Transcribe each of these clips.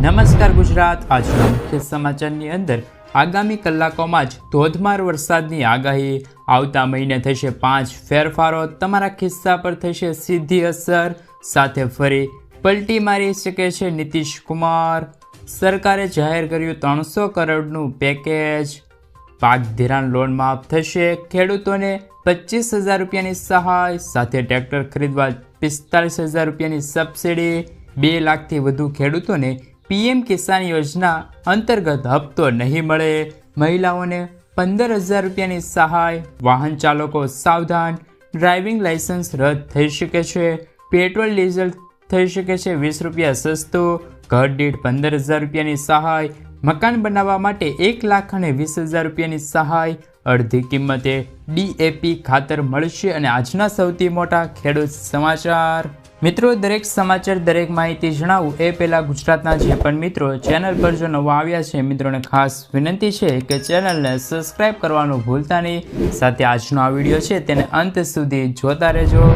નમસ્કાર ગુજરાત. આજના મુખ્ય સમાચારની અંદર આગામી કલાકોમાં જ ધોધમાર વરસાદની આગાહી. આવતા મહિને થશે પાંચ ફેરફારો. તમારા ખિસ્સા પર થશે સીધી અસર. સાથે ફરી પલટી મારી શકે છે નીતિશ કુમાર. સરકારે જાહેર કર્યું ત્રણસો કરોડનું પેકેજ. પાક ધિરાણ લોન માફ થશે. ખેડૂતોને પચીસ હજાર રૂપિયાની સહાય. સાથે ટ્રેક્ટર ખરીદવા પિસ્તાલીસ હજાર રૂપિયાની સબસિડી. બે લાખથી વધુ ખેડૂતોને પીએમ કિસાન યોજના અંતર્ગત હપ્તો નહીં મળે. મહિલાઓને પંદર હજાર રૂપિયાની સહાય, વાહન ચાલકો સાવધાન, ડ્રાઇવિંગ લાયસન્સ રદ થઈ શકે છે. પેટ્રોલ, ડીઝલ થઈ શકે છે. વીસ રૂપિયા સસ્તું, ઘર દીઠ પંદર હજાર રૂપિયાની સહાય, મકાન બનાવવા માટે એક લાખ અને વીસ હજાર રૂપિયાની સહાય, અડધી કિંમતે ડીએપી ખાતર મળશે. અને આજના સૌથી મોટા ખેડૂત સમાચાર. મિત્રો, દરેક સમાચાર, દરેક માહિતી જણાવું એ પહેલાં ગુજરાતના જે પણ મિત્રો ચેનલ પર જો નવા આવ્યા છે, મિત્રોને ખાસ વિનંતી છે કે ચેનલને સબસ્ક્રાઈબ કરવાનું ભૂલતા નહીં. સાથે આજનો આ વીડિયો છે તેને અંત સુધી જોતા રહેજો.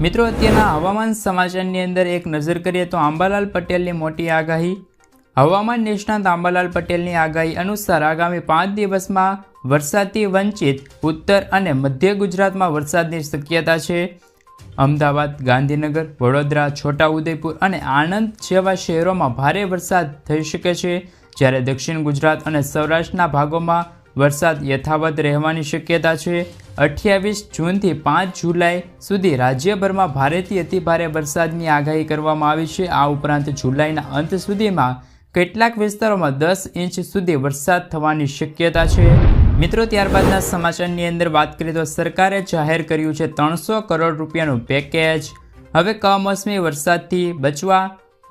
મિત્રો, અત્યારના હવામાન સમાચારની અંદર એક નજર કરીએ તો આંબાલાલ પટેલની મોટી આગાહી. હવામાન નિષ્ણાંત આંબાલાલ પટેલની આગાહી અનુસાર આગામી પાંચ દિવસમાં વરસાદથી વંચિત ઉત્તર અને મધ્ય ગુજરાતમાં વરસાદની શક્યતા છે. અમદાવાદ, ગાંધીનગર, વડોદરા, છોટાઉદેપુર અને આણંદ જેવા શહેરોમાં ભારે વરસાદ થઈ શકે છે. જ્યારે દક્ષિણ ગુજરાત અને સૌરાષ્ટ્રના ભાગોમાં વરસાદ યથાવત રહેવાની શક્યતા છે. અઠ્યાવીસ જૂનથી પાંચ જુલાઈ સુધી રાજ્યભરમાં ભારેથી અતિભારે વરસાદની આગાહી કરવામાં આવી છે. આ ઉપરાંત જુલાઈના અંત સુધીમાં કેટલાક વિસ્તારોમાં દસ ઇંચ સુધી વરસાદ થવાની શક્યતા છે. મિત્રો, ત્યારબાદના સમાચારની અંદર વાત કરીએ તો સરકારે જાહેર કર્યું છે ત્રણસો કરોડ રૂપિયાનું પેકેજ હવે કમોસમી વરસાદથી બચવા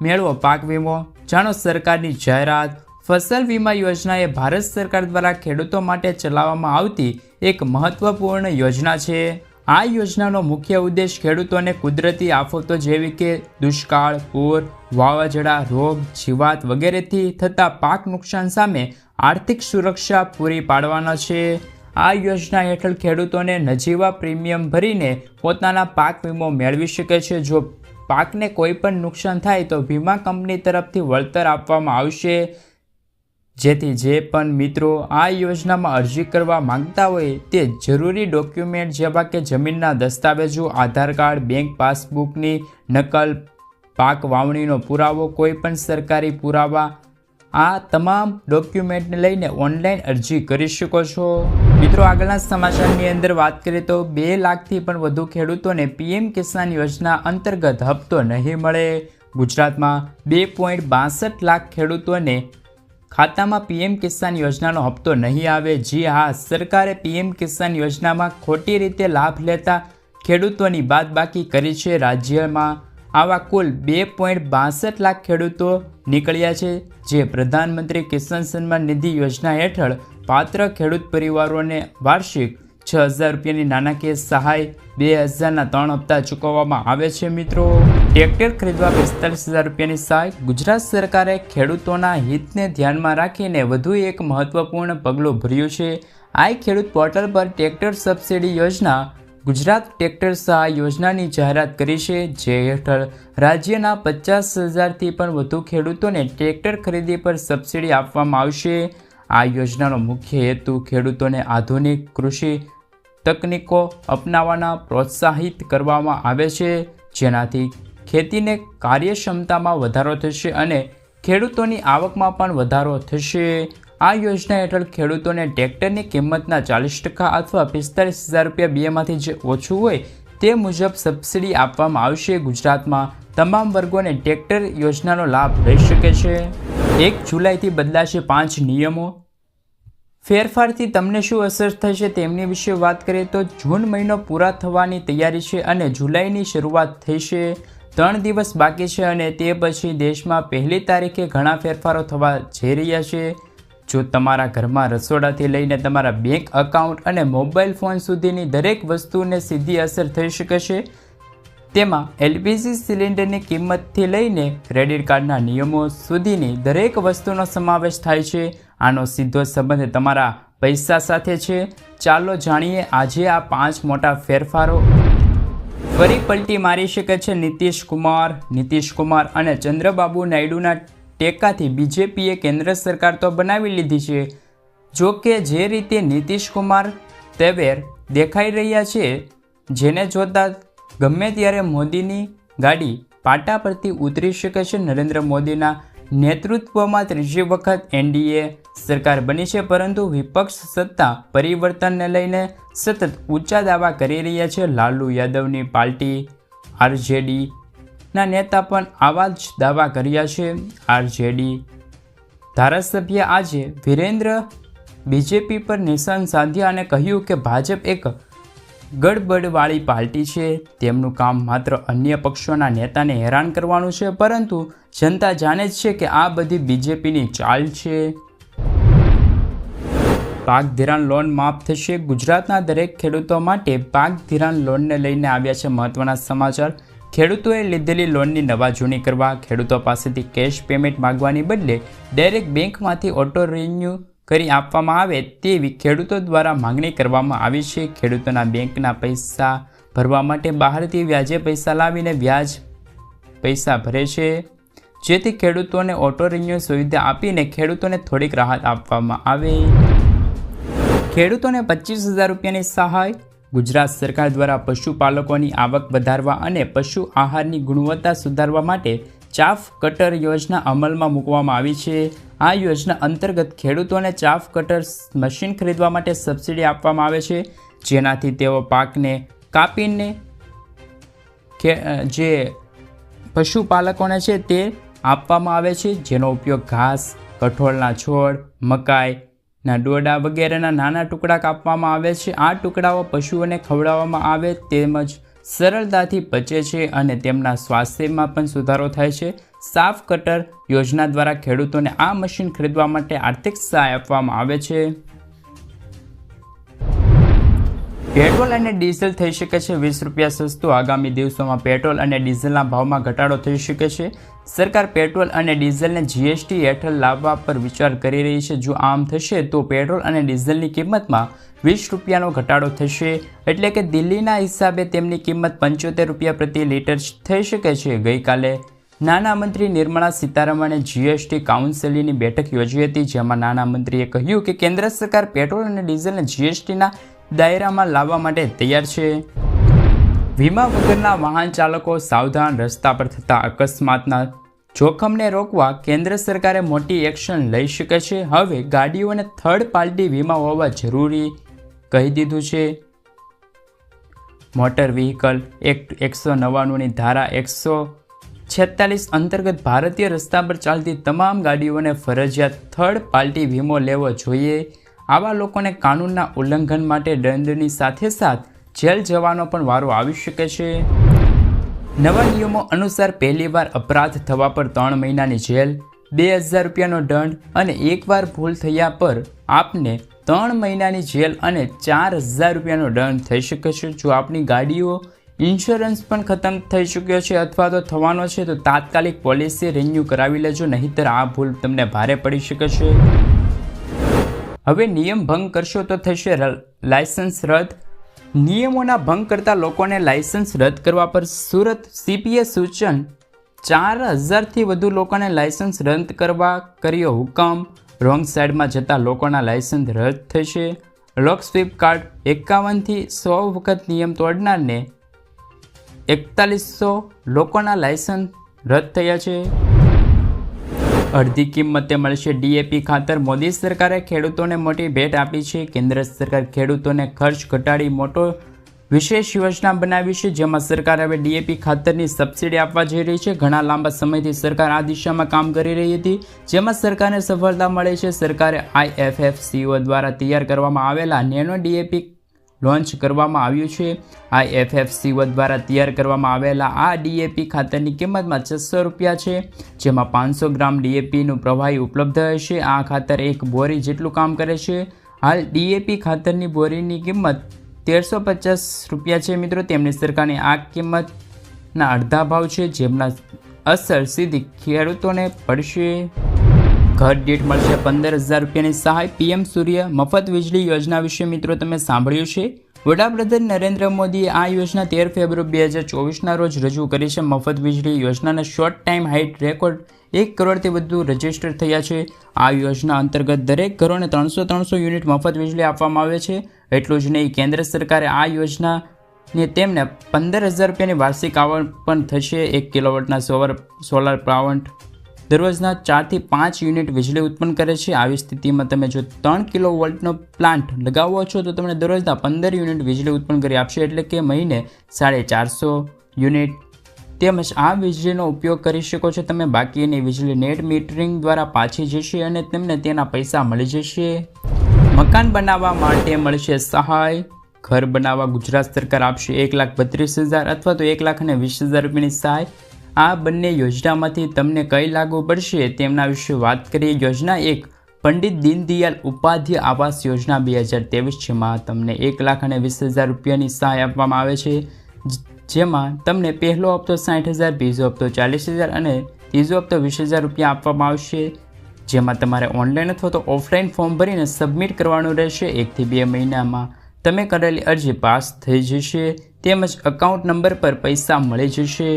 મેળવો પાક વીમો. જાણો સરકારની જાહેરાત. ફસલ વીમા યોજના એ ભારત સરકાર દ્વારા ખેડૂતો માટે ચલાવવામાં આવતી એક મહત્વપૂર્ણ યોજના છે. આ યોજનાનો મુખ્ય ઉદ્દેશ ખેડૂતોને કુદરતી આફતો જેવી કે દુષ્કાળ, પૂર, વાવાઝોડા, રોગ, જીવાત વગેરેથી થતા પાક નુકસાન સામે આર્થિક સુરક્ષા પૂરી પાડવાનો છે. આ યોજના હેઠળ ખેડૂતોને નજીવા પ્રીમિયમ ભરીને પોતાના પાક વીમો મેળવી શકે છે. જો પાકને કોઈ પણ નુકસાન થાય તો વીમા કંપની તરફથી વળતર આપવામાં આવશે. જેથી જે પણ મિત્રો આ યોજનામાં અરજી કરવા માંગતા હોય તે જરૂરી ડોક્યુમેન્ટ જેવા કે જમીનના દસ્તાવેજો, આધાર કાર્ડ, બેંક પાસબુકની નકલ, પાક વાવણીનો પુરાવો, કોઈ પણ સરકારી પુરાવા આ તમામ ડોક્યુમેન્ટને લઈને ઓનલાઈન અરજી કરી શકો છો. મિત્રો, આગળના સમાચારની અંદર વાત કરીએ તો બે લાખથી પણ વધુ ખેડૂતોને પીએમ કિસાન યોજના અંતર્ગત હપ્તો નહીં મળે. ગુજરાતમાં બે પોઈન્ટ બાસઠ લાખ ખેડૂતોને ખાતામાં પીએમ કિસાન યોજનાનો હપ્તો નહીં આવે. જી હા, સરકારે પીએમ કિસાન યોજનામાં ખોટી રીતે લાભ લેતા ખેડૂતોની બાદબાકી કરી છે રાજ્યમાં. આવા કુલ બે પોઈન્ટ બાસઠ લાખ ખેડૂતો નીકળ્યા છે, જે પ્રધાનમંત્રી કિસાન સન્માન નિધિ યોજના હેઠળ પાત્ર ખેડૂત પરિવારોને વાર્ષિક છ હજાર રૂપિયાની નાણાકીય સહાય બે હજારના ત્રણ હપ્તા ચૂકવવામાં આવે છે, મિત્રો. ટ્રેક્ટર ખરીદવા પિસ્તાલીસ હજાર રૂપિયાની સહાય ગુજરાત સરકારે ખેડૂતોના હિતને ધ્યાનમાં રાખીને વધુ એક મહત્વપૂર્ણ પગલું ભર્યું છે. આ ખેડૂત પોર્ટલ પર ટ્રેક્ટર સબસિડી યોજના ગુજરાત ટ્રેક્ટર સહાય યોજનાની જાહેરાત કરી છે. જે હેઠળ રાજ્યના પચાસ હજારથી પણ વધુ ખેડૂતોને ટ્રેક્ટર ખરીદી પર સબસિડી આપવામાં આવશે. આ યોજનાનો મુખ્ય હેતુ ખેડૂતોને આધુનિક કૃષિ તકનીકો અપનાવવાના, પ્રોત્સાહિત કરવામાં આવે છે. જેનાથી ખેતીને કાર્યક્ષમતામાં વધારો થશે અને ખેડૂતોની આવકમાં પણ વધારો થશે. આ યોજના હેઠળ ખેડૂતોને ટ્રેક્ટરની કિંમતના ચાલીસ ટકા અથવા પિસ્તાલીસ હજાર રૂપિયા બેમાંથી જે ઓછું હોય તે મુજબ સબસિડી આપવામાં આવશે. ગુજરાતમાં તમામ વર્ગોને ટ્રેક્ટર યોજનાનો લાભ લઈ શકે છે. એક જુલાઈથી બદલાશે પાંચ નિયમો. ફેરફારથી તમને શું અસર થશે તેમની વિશે વાત કરીએ તો જૂન મહિનો પૂરા થવાની તૈયારી છે અને જુલાઈની શરૂઆત થશે ત્રણ દિવસ બાકી છે અને તે પછી દેશમાં પહેલી તારીખે ઘણા ફેરફારો થવા જઈ રહ્યા છે. જો તમારા ઘરમાં રસોડાથી લઈને તમારા બેંક એકાઉન્ટ અને મોબાઈલ ફોન સુધીની દરેક વસ્તુને સીધી અસર થઈ શકે છે, તેમાં એલપીજી સિલિન્ડરની કિંમતથી લઈને ક્રેડિટ કાર્ડના નિયમો સુધીની દરેક વસ્તુનો સમાવેશ થાય છે. આનો સીધો સંબંધ તમારા પૈસા સાથે છે. ચાલો જાણીએ આજે આ પાંચ મોટા ફેરફારો. ફરી પલટી મારી શકે છે નીતિશ કુમાર. નીતિશ કુમાર અને ચંદ્રબાબુ નાયડુના ટેકાથી બીજેપીએ કેન્દ્ર સરકાર તો બનાવી લીધી છે. જો કે જે રીતે નીતિશ કુમાર તેવેર દેખાઈ રહ્યા છે, જેને જોતા ગમે ત્યારે મોદીની ગાડી પાટા પરથી ઉતરી શકે છે નરેન્દ્ર મોદીના નેતૃત્વમાં ત્રીજી વખત એનડીએ સરકાર બની છે, પરંતુ વિપક્ષ સત્તા પરિવર્તનને લઈને સતત ઊંચા દાવા કરી રહ્યા છે. લાલુ યાદવની પાર્ટી, આરજેડી ના નેતા પણ આવા જ દાવા કર્યા છે. આરજેડી ધારાસભ્ય આજે વિરેન્દ્ર બીજેપી પર નિશાન સાધ્યા અને કહ્યું કે ભાજપ એક ગડબડવાળી પાર્ટી છે. તેમનું કામ માત્ર અન્ય પક્ષોના નેતાને હેરાન કરવાનું છે, પરંતુ જનતા જાણે જ છે કે આ બધી બીજેપીની ચાલ છે. પાક ધિરાણ લોન માફ થશે. ગુજરાતના દરેક ખેડૂતો માટે પાક ધિરાણ લોનને લઈને આવ્યા છે મહત્વના સમાચાર. ખેડૂતોએ લીધેલી લોનની નવા જૂની કરવા ખેડૂતો પાસેથી કેશ પેમેન્ટ માંગવાની બદલે ડાયરેક્ટ બેંકમાંથી ઓટો રિન્યુ કરી આપવામાં આવે તેવી ખેડૂતો દ્વારા માંગણી કરવામાં આવી છે. ખેડૂતોના બેંકના પૈસા ભરવા માટે બહારથી વ્યાજે પૈસા લાવીને વ્યાજ પૈસા ભરે છે. જેથી ખેડૂતોને ઓટો રિન્યુ સુવિધા આપીને ખેડૂતોને થોડીક રાહત આપવામાં આવે. ખેડૂતોને પચીસ હજાર રૂપિયાની સહાય ગુજરાત સરકાર દ્વારા પશુપાલકોની આવક વધારવા અને પશુ આહારની ગુણવત્તા સુધારવા માટે ચાફ કટર યોજના અમલમાં મૂકવામાં આવી છે. આ યોજના અંતર્ગત ખેડૂતોને ચાફ કટર મશીન ખરીદવા માટે સબસિડી આપવામાં આવે છે. જેનાથી તેઓ પાકને કાપીને જે પશુપાલકોને છે તે આપવામાં આવે છે. જેનો ઉપયોગ ઘાસ, કઠોળના છોડ મકાઈના ડોડા વગેરેના નાના ટુકડા કાપવામાં આવે છે. આ ટુકડાઓ પશુઓને ખવડાવવામાં આવે તેમજ સરળતાથી પચે છે અને તેમના સ્વાસ્થ્યમાં પણ સુધારો થાય છે. સાફ કટર યોજના દ્વારા ખેડૂતોને આ મશીન ખરીદવા માટે આર્થિક સહાય આપવામાં આવે છે. પેટ્રોલ અને ડીઝલ થઈ શકે છે. વીસ રૂપિયા સસ્તું. આગામી દિવસોમાં પેટ્રોલ અને ડીઝલના ભાવમાં ઘટાડો થઈ શકે છે. સરકાર પેટ્રોલ અને ડીઝલને જીએસટી હેઠળ લાવવા પર વિચાર કરી રહી છે. જો આમ થશે, તો પેટ્રોલ અને ડીઝલની કિંમતમાં વીસ રૂપિયાનો ઘટાડો થશે. એટલે કે દિલ્હીના હિસાબે તેમની કિંમત પંચોતેર રૂપિયા પ્રતિ લીટર થઈ શકે છે. ગઈકાલે નાણામંત્રી નિર્મલા સીતારમણે જીએસટી કાઉન્સિલની બેઠક યોજી હતી, જેમાં નાણામંત્રીએ કહ્યું કે કેન્દ્ર સરકાર પેટ્રોલ અને ડીઝલને જીએસટીના દાયરામાં લાવવા માટે તૈયાર છે. વીમા વગરના વાહન ચાલકો સાવધાન રસ્તા પર થતા અકસ્માતના જોખમને રોકવા કેન્દ્ર સરકારે મોટી એક્શન લઈ શકે છે. હવે ગાડીઓને થર્ડ પાર્ટી વીમા હોવા જરૂરી કહી દીધું છે. મોટર વ્હીકલ એક્ટ એકસો નવ્વાણુંની ધારા એકસો છેતાલીસ અંતર્ગત ભારતીય રસ્તા પર ચાલતી તમામ ગાડીઓને ફરજિયાત થર્ડ પાર્ટી વીમો લેવો જોઈએ. આવા લોકોને કાનૂનના ઉલ્લંઘન માટે દંડની સાથે સાથ જેલ જવાનો પણ વારો આવી શકે છે. નવા નિયમો અનુસાર પહેલીવાર અપરાધ થવા પર ત્રણ મહિનાની જેલ, બે હજાર રૂપિયાનો દંડ અને એકવાર ભૂલ થયા પર આપને ત્રણ મહિનાની જેલ અને ચાર હજાર રૂપિયાનો દંડ થઈ શકે છે. જો આપની ગાડીઓ ઇન્સ્યોરન્સ પણ ખતમ થઈ ચૂક્યો છે અથવા તો થવાનો છે, તો તાત્કાલિક પોલિસી રિન્યૂ કરાવી લેજો, નહીંતર આ ભૂલ તમને ભારે પડી શકે છે. હવે નિયમ ભંગ કરશો તો થશે લાયસન્સ રદ. નિયમોના ભંગ કરતા લોકોને લાયસન્સ રદ કરવા પર સુરત સીપીએ સૂચન. ચાર હજારથી વધુ લોકોને લાયસન્સ રદ કરવા કર્યો હુકમ. રોંગ સાઈડમાં જતા લોકોના લાયસન્સ રદ થશે. લોક સ્વીપ કાર્ડ એકાવનથી સો વખત નિયમ તોડનારને એકતાલીસો લોકોના લાયસન્સ રદ થયા છે. અડધી કિંમતે મળશે ડીએપી ખાતર. મોદી સરકારે ખેડૂતોને મોટી ભેટ આપી છે. કેન્દ્ર સરકાર ખેડૂતોને ખર્ચ ઘટાડી મોટો વિશેષ યોજના બનાવી છે, જેમાં સરકાર હવે ડીએપી ખાતરની સબસિડી આપવા જઈ રહી છે. ઘણા લાંબા સમયથી સરકાર આ દિશામાં કામ કરી રહી હતી, જેમાં સરકારને સફળતા મળી છે. સરકારે આઈએફએફસીઓ દ્વારા તૈયાર કરવામાં આવેલા નેનો ડીએપી લોન્ચ કરવામાં આવ્યું છે. આઈએફએફસીઓ દ્વારા તૈયાર કરવામાં આવેલા આ ડીએપી ખાતરની કિંમતમાં છસો રૂપિયા છે, જેમાં પાંચસો ગ્રામ ડીએપીનું પ્રવાહી ઉપલબ્ધ હશે. આ ખાતર એક બોરી જેટલું કામ કરે છે. હાલ ડીએપી ખાતરની બોરીની કિંમત તેરસો પચાસ રૂપિયા છે મિત્રો. તેમની સરકારની આ કિંમતના અડધા ભાવ છે, જેમના અસર સીધી ખેડૂતોને પડશે. ઘર દીઠ મળશે પંદર હજાર રૂપિયાની સહાય. પીએમ સૂર્ય મફત વીજળી યોજના વિશે મિત્રો તમે સાંભળ્યું છે. વડાપ્રધાન નરેન્દ્ર મોદીએ આ યોજના તેર ફેબ્રુઆરી બે હજાર ચોવીસના રોજ રજૂ કરી છે. મફત વીજળી યોજનાના શોર્ટ ટાઈમ હાઇટ રેકોર્ડ એક કરોડથી વધુ રજિસ્ટર થયા છે. આ યોજના અંતર્ગત દરેક ઘરોને ત્રણસો ત્રણસો યુનિટ મફત વીજળી આપવામાં આવે છે. એટલું જ નહીં, કેન્દ્ર સરકારે આ યોજનાને તેમને પંદર હજાર રૂપિયાની વાર્ષિક આવક પણ થશે. એક કિલોવોટના સોલર સોલર પ્લાવન્ટ દરરોજના ચારથી પાંચ યુનિટ વીજળી ઉત્પન્ન કરે છે. આવી સ્થિતિમાં તમે જો ત્રણ કિલો વોલ્ટનો પ્લાન્ટ લગાવો છો, તો તમને દરરોજના પંદર યુનિટ વીજળી ઉત્પન્ન કરી આપશે. એટલે કે મહિને સાડે ચારસો યુનિટ. તેમજ આ વીજળીનો ઉપયોગ કરી શકો છો તમે. બાકીની વીજળી નેટ મીટરિંગ દ્વારા પાછી જશે અને તેમને તેના પૈસા મળી જશે. મકાન બનાવવા માટે મળશે સહાય. ઘર બનાવવા ગુજરાત સરકાર આપશે એક લાખ બત્રીસ હજાર અથવા તો એક લાખ અને વીસ હજાર રૂપિયાની સહાય. આ બંને યોજનામાંથી તમને કઈ લાગુ પડશે તેમના વિશે વાત કરીએ. યોજના એક, પંડિત દીનદયાલ ઉપાધ્યાય આવાસ યોજના બે હજાર તેવીસ જેમાં તમને એક લાખ અને વીસ હજાર રૂપિયાની સહાય આપવામાં આવે છે, જેમાં તમને પહેલો હપ્તો સાઠ હજાર, બીજો હપ્તો ચાલીસ હજાર અને ત્રીજો હપ્તો વીસ હજાર રૂપિયા આપવામાં આવશે, જેમાં તમારે ઓનલાઈન અથવા તો ઓફલાઈન ફોર્મ ભરીને સબમિટ કરવાનું રહેશે. એકથી બે મહિનામાં તમે કરેલી અરજી પાસ થઈ જશે, તેમજ અકાઉન્ટ નંબર પર પૈસા મળી જશે.